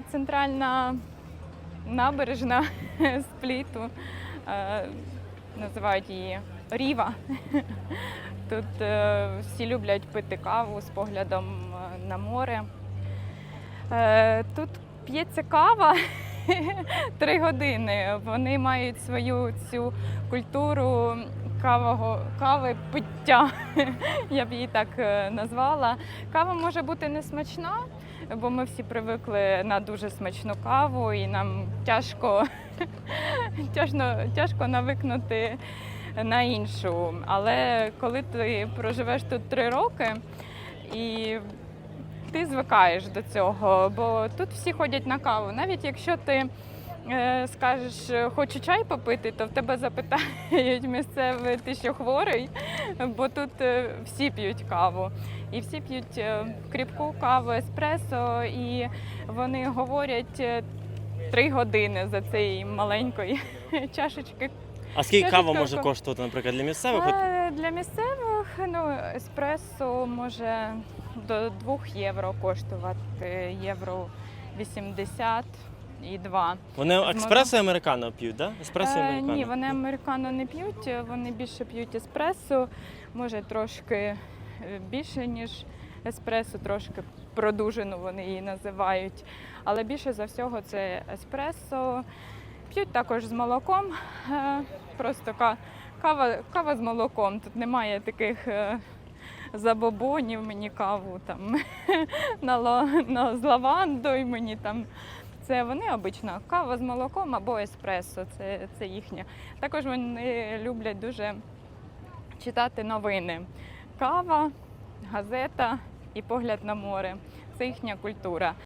це центральна набережна спліту. Е, Називають її Ріва. Тут е, всі люблять пити каву з поглядом е, на море. Тут п'ється кава три години. Вони мають свою цю культуру кавого, кави пиття, я б її так е, назвала. Кава може бути не смачна, бо ми всі привикли на дуже смачну каву, і нам тяжко, тяжко, тяжко навикнути на іншу. Але коли ти проживеш тут три роки і ти звикаєш до цього, бо тут всі ходять на каву. Навіть якщо ти скажеш, е, хочу чай попити, то в тебе запитають місцеві, ти що хворий, бо тут е, всі п'ють каву. І всі п'ють е, кріпку каву, еспресо, і вони говорять три години за цієї маленької чашечки А скільки кава може коштувати, наприклад, для місцевих? Е, Для місцевих ну, еспресо може до 2 євро коштувати євро 80 і 2. Вони експресо і американо п'ють, так? Да? Еспресо і Е, американо. ні, вони американо не п'ють, е, вони більше п'ють еспресо, може трошки е, більше, ніж еспресо, трошки продужену вони її називають. Але більше за всього це еспресо. П'ють також з молоком. е, Просто ка- кава, кава з молоком. Тут немає таких е, забобонів, мені каву там на, ла- на, з лавандою мені там. Це вони обично кава з молоком або еспресо, це, це їхнє. Також вони люблять дуже читати новини. Кава, газета і погляд на море. Це їхня культура.